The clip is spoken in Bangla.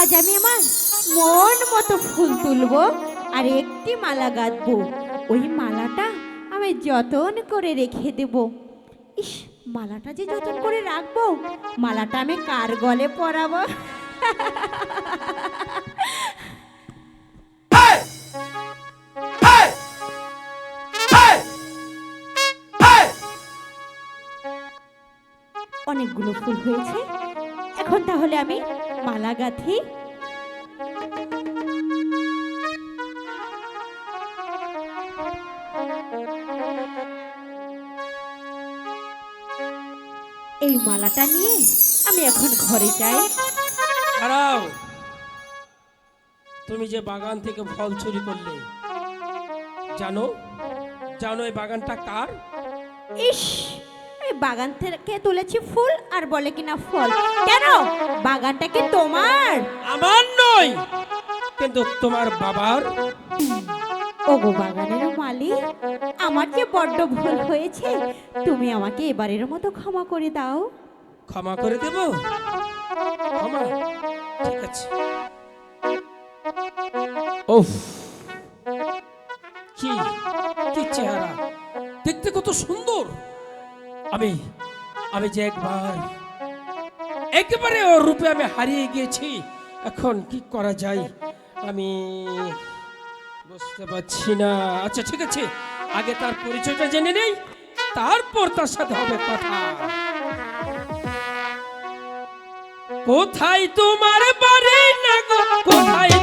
আজ আমি আমার মন মতো ফুল তুলবো আর একটি মালা গাঁথবো। ওই মালাটা আমি যতন করে রেখে দেব। ইস মালাটা যে যতন করে রাখব মালাটা আমি কার গলে পরাবো? অনেকগুলো ফুল হয়েছে। এখন তাহলে আমি মালা গাঁথি এই মালাটা নিয়ে আমি এখন ঘরে যাই। দাঁড়াও তুমি যে বাগান থেকে ফল চুরি করলে জানো জানো এই বাগানটা কার? ইস এই বাগান থেকে তুলেছি ফুল আর বলে কিনা ফল। কেন? বাগানটা কি তোমার? আমার নয় কিন্তু তোমার বাবার। ওগো বাগানের মালিক আমার যে বড্ড ভুল হয়েছে তুমি আমাকে এবারের মতো ক্ষমা করে দাও। ক্ষমা করে দেব? ক্ষমা? ঠিক আছে। ওফ কি কি চেহারা। দেখতে কত সুন্দর। আমি আমি যে একবার, একেবারে ওর রূপে আমি হারিয়ে গিয়েছি, এখন কি করা যায়? আমি বুঝতে পারছি না। আচ্ছা ঠিক আছে, আগে তার পরিচয়টা জেনে নেই, তারপর তার সাথে হবে কথা। কোথায় তোমার বাড়ি না কোথায়